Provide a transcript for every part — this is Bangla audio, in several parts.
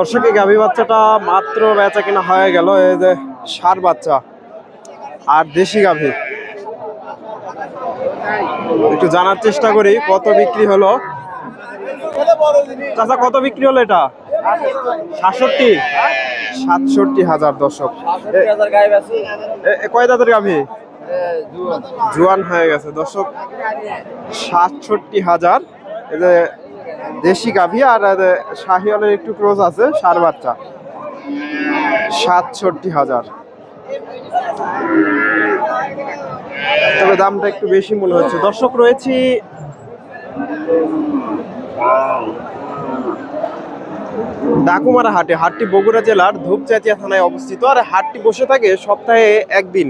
দর্শক, এই গাভী বাচ্চাটা মাত্র বেচা কিনা হয়ে গেল, এই যে সার বাচ্চা আর দেশি গাভী। একটু জানার চেষ্টা করি, কত বিক্রি হলো? চাচা, কত বিক্রি হলো এটা? সাতষট্টি? সাতষট্টি হাজার দর্শক। কয় দাঁতের গাভী? জোয়ান হয়ে গেছে দর্শক, সাতষট্টি হাজার। দেশি গাভী আর শাহিওয়ালের একটু ক্রোজ আছে সার বাচ্চা। সাতষট্টি হাজার। তবে দামটা একটু বেশি মনে হচ্ছে। দর্শক রয়েছি। ডাকুমারা হাটে, হাটটি বগুড়া জেলার ধূপচাচিয়া থানায় অবস্থিত। আর হাটটি বসে থাকে সপ্তাহে একদিন,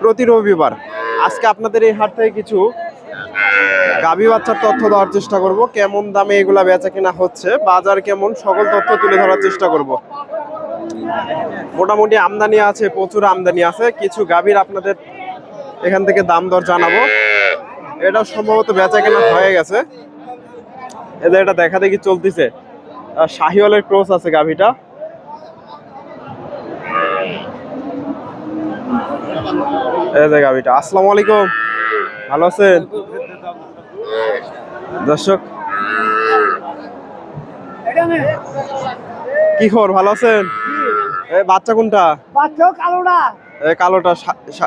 প্রতি রবিবার। আজকে আপনাদের এই হাট থেকে কিছু গাভী বাচ্চার তথ্য দেওয়ার চেষ্টা করব, কেমন দামে এগুলা বেচা কেনা হচ্ছে, বাজার কেমন, সকল তথ্য তুলে ধরার চেষ্টা করব। মোটামুটি আমদানি আছে, প্রচুর আমদানি আছে, কিছু গাভীর আপনাদের এখান থেকে দাম দর জানাব। এটা সম্ভবত বেচা কেনা হয়ে গেছে। এদের এটা দেখা দেখি চলতেছে। শাহিওয়ালের ক্রস আছে গাভীটা। এই যে গাভীটা। আসসালামু আলাইকুম। ভালো আছেন? দর্শক কি খবর? ভালো আছেন? বাচ্চা কোনটা? না। কালোটা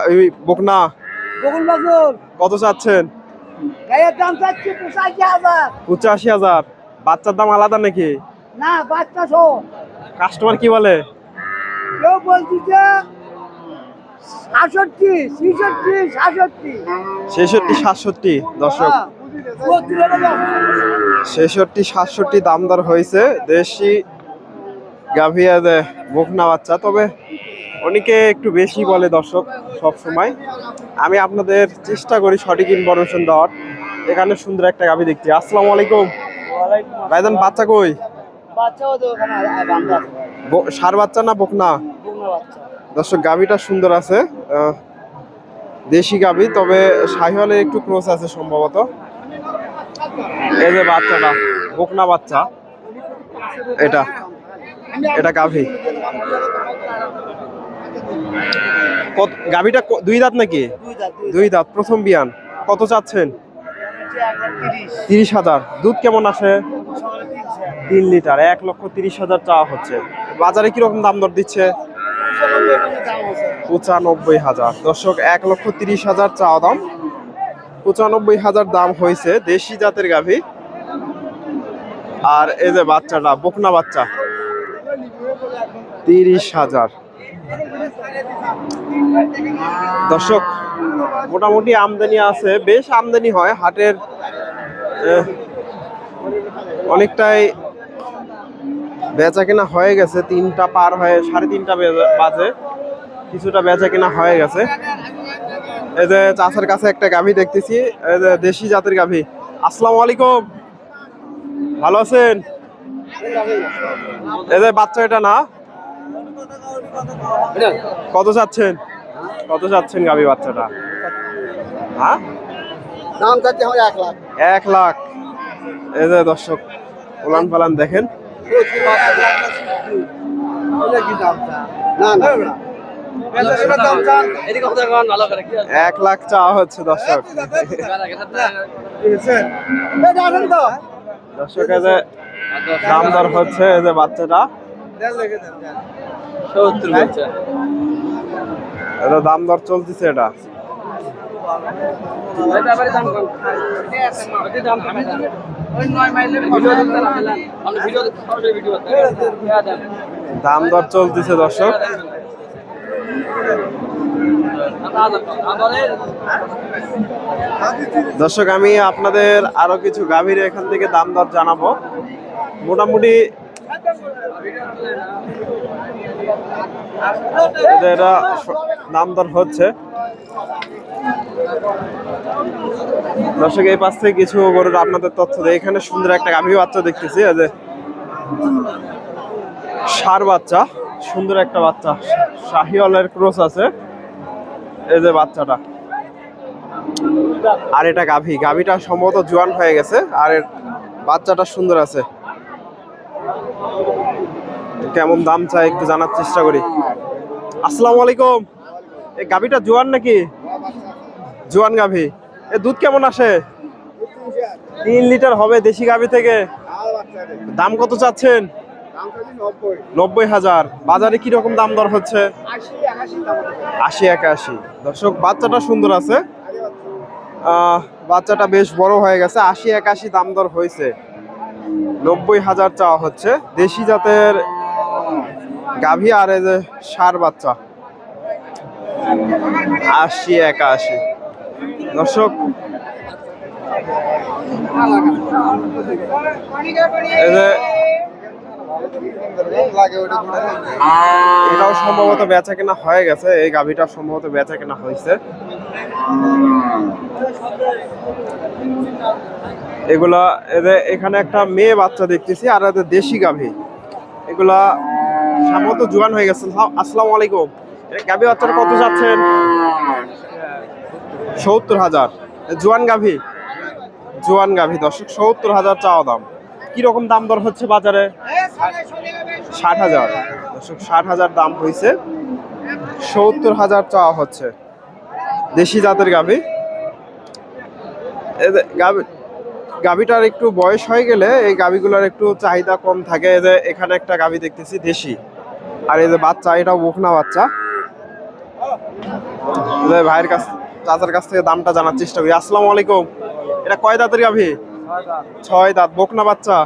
ওই বকনা। কত চাচ্ছেন? পঁচাশি হাজার। বাচ্চার দাম আলাদা নাকি? না বাচ্চা শো কাস্টমার কি বলে? কেউ বলছিছে সাতষট্টি ছিষট্টি সাতষট্টি। ছেষট্টি সাতষট্টি দর্শক। হ্যাঁ। ছেষট্টি সাতষট্টি দাম দর হয়েছে। দেশি গাভিয়া দে বকনা বাচ্চা তবে অনেকে একটু বেশি বলে দর্শক সব সময় আমি আপনাদের চেষ্টা করি সঠিক ইনফরমেশন দেওয়ার। এখানে সুন্দর একটা গাভি দেখছি আসসালামু আলাইকুম। ভাইজান বাচ্চা কই? ষাঁড় বাচ্চা না বকনা? দর্শক গাভিটা সুন্দর আছে। দেশি গাভি তবে শাহিওয়ালের একটু ক্রোস আছে সম্ভবত। এই যে বাচ্চাটা, বকনা বাচ্চা, এটা এটা গাভি। গাভিটা দুই দাঁত নাকি? দুই দাঁত, প্রথম বিয়ান। কত চাচ্ছেন? তিরিশ হাজার। দুধ কেমন আসে? তিন লিটার, এক লক্ষ তিরিশ হাজার চাওয়া হচ্ছে। বাজারে কীরকম দাম দর দিচ্ছে? পঁচানব্বই হাজার। দর্শক, এক লক্ষ তিরিশ হাজার চাওয়া দাম। পঁচানব্বই হাজার দাম হয়েছে দেশি জাতের গাভী। আর এই যে বাচ্চাটা, বকনা বাচ্চা, তিরিশ হাজার। দর্শক, মোটামুটি আমদানি আছে, বেশ আমদানি হয়, হাটের অনেকটাই বেচা কেনা হয়ে গেছে, তিনটা পার হয়ে, সাড়ে তিনটা বেজে- কিছুটা বেচা কেনা হয়ে গেছে। এই যে চাষের কাছে একটা গাভী দেখতেছি এই যে দেশি জাতের গাভী। আসসালামু আলাইকুম। ভালো আছেন? এই যে বাচ্চা এটা না? কত চাচ্ছেন? কত চাচ্ছেন গাভী বাচ্চাটা? হ্যাঁ? দাম চাচ্ছি আমার এক লাখ। এক লাখ। এই যে দর্শক উলান পালান দেখেন। না না। এক লাখ চাওয়া হচ্ছে দর্শক। দর্শক এই যে দাম দর হচ্ছে এই যে বাচ্চাটা। এটা দাম দর চলতেছে এটা। দাম দর চলতেছে দর্শক। দর্শক, আমি আপনাদের আরও কিছু গাভীর এখান থেকে দাম দর জানাব। মোটামুটি দাম দর হচ্ছে। দর্শক, এই পাশ থেকে কিছু গরুর আপনাদের তথ্য দেয় এখানে সুন্দর একটা গাভী বাচ্চা দেখতেছি যে সার বাচ্চা। সুন্দর একটা বাচ্চা। শাহিওয়ালের ক্রস আছে। এই যে বাচ্চাটা। আর এটা গাভী। গাভীটা সম্ভবত জোয়ান হয়ে গেছে, আর বাচ্চাটা সুন্দর আছে। কেমন দাম চাই একটু জানার চেষ্টা করি। আসসালামু আলাইকুম। এই গাভিটা জোয়ান নাকি? জোয়ান গাভি। এ দুধ কেমন আসে? তিন লিটার হবে দেশি গাভি থেকে। দাম কত চাচ্ছেন? নব্বই। হাজার। বাজারে কি রকম দাম দর হচ্ছে? আশি একাশি। দর্শক বাচ্চাটা সুন্দর আছে। বাচ্চাটা বেশ বড় হয়ে গেছে। আশি একাশি দাম দর হয়েছে। নব্বই হাজার চাওয়া হচ্ছে। দেশি জাতের গাভী আর এই যে সার বাচ্চা। আশি একাশি। দর্শক এই যে এটাও সম্ভবত বেচা কেনা হয়ে গেছে এই গাভীটা সম্ভবত বেচা কেনা হয়েছে। এগুলা এদের এখানে একটা মেয়ে বাচ্চা দেখতেছি আর এদের দেশি গাভী। এগুলা সম্ভবত জোয়ান হয়ে গেছে। সালাম- আসসালামু আলাইকুম। এই গাভী বাচ্চাটা কত যাচ্ছেন? সত্তর হাজার। জোয়ান গাভী? জোয়ান গাভী দর্শক সত্তর হাজার চাওয়া দাম। কি রকম দাম দর হচ্ছে বাজারে? ষাট হাজার। দর্শক ষাট হাজার দাম হয়েছে সত্তর হাজার চাওয়া হচ্ছে। দেশি জাতের গাভী। গাভী গাভীটার একটু বয়স হয়ে গেলে এই গাভীগুলোর একটু চাহিদা কম থাকে। এই যে এখানে একটা গাভী দেখতেছি দেশি। আর এই যে বাচ্চা এটাও বকনা বাচ্চা। ভাইয়ের কাছ চাচার কাছ থেকে দামটা জানার চেষ্টা করি। আসসালামু আলাইকুম। এটা কয় দাঁতের গাভী? ছয় দাঁত বকনা বাচ্চা।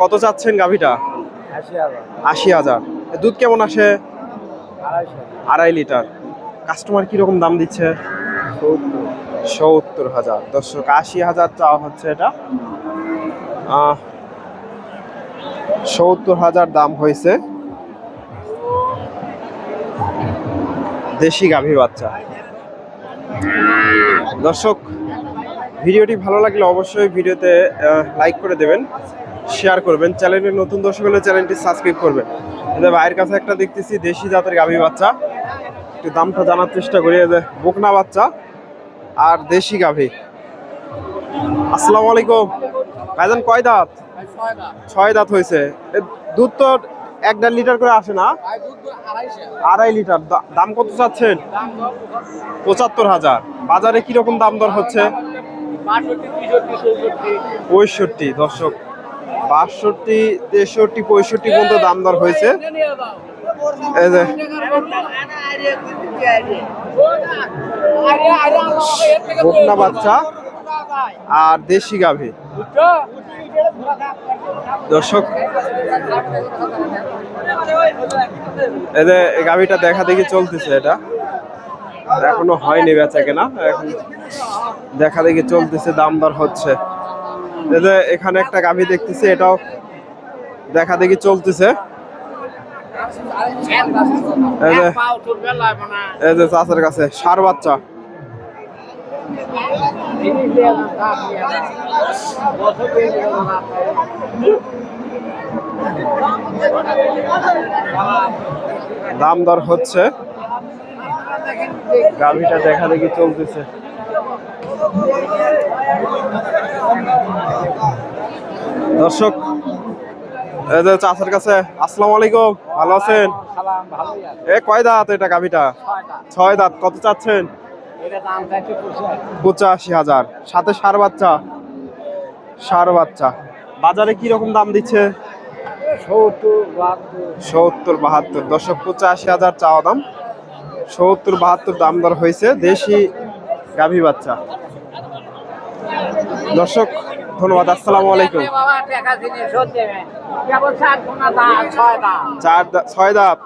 কত চাচ্ছেন গাভীটা? আশি হাজার। দুধ কেমন আসে? আড়াই লিটার। কাস্টমার কীরকম দাম দিচ্ছে? সত্তর। হাজার। দর্শক আশি হাজার চাওয়া হচ্ছে এটা। সত্তর হাজার দাম হয়েছে। দেশি গাভী বাচ্চা। দর্শক ভিডিওটি ভালো লাগলে অবশ্যই ভিডিওতে লাইক করে দেবেন। শেয়ার করবেন। চ্যানেলে নতুন দর্শক হলে চ্যানেলটি সাবস্ক্রাইব করবেন। এদের ভাইয়ের কাছে একটা দেখতেছি, দেশি জাতের গাভী বাচ্চা। একটু দামটা জানার চেষ্টা করি এদের বকনা বাচ্চা আর দেশি গাভী। আসসালামু আলাইকুম ভাইজান, কয় দাঁত? ছয় দাঁত হয়েছে। দুধ তো এক দেড় লিটার করে আসে না? আড়াই লিটার। দাম কত চাচ্ছেন? পঁচাত্তর হাজার। বাজারে কীরকম দাম দর হচ্ছে? পঁয়ষট্টি, দর্শক। বাষট্টি, তেষট্টি, পঁয়ষট্টি পর্যন্ত দাম দর হয়েছে। এই যে। বাচ্চা আর দেশি গাভী। দর্শক এই গাভীটা দেখা দেখি চলতেছে এটা। এখনও হয়নি বেচা কেনা, এখন দেখা দেখি চলতেছে, দাম দর হচ্ছে। এখানে একটা গাভী দেখতেছি, এটাও দেখা দেখি চলতেছে। এই যে চাষের কাছে, সার বাচ্চা। দাম দর হচ্ছে। গাভীটা দেখা দেখি চলতেছে। দর্শক চাষের কাছে আসসালামু আলাইকুম ভালো আছেন? এ কয় দাঁত এটা গাভীটা? ছয় দাঁত। কত চাচ্ছেন? পঁচাশি। হাজার। সাথে সার বাচ্চা? সার বাচ্চা। বাজারে কি রকম দাম দিচ্ছে? সত্তর বাহাত্তর। দশক পঁচাশি হাজার চাওয়া দাম। সত্তর বাহাত্তর দাম দর হয়েছে দেশি গাভী বাচ্চা। দর্শক ধন্যবাদ আসসালামু আলাইকুম। চার দা- ছয় দাঁত।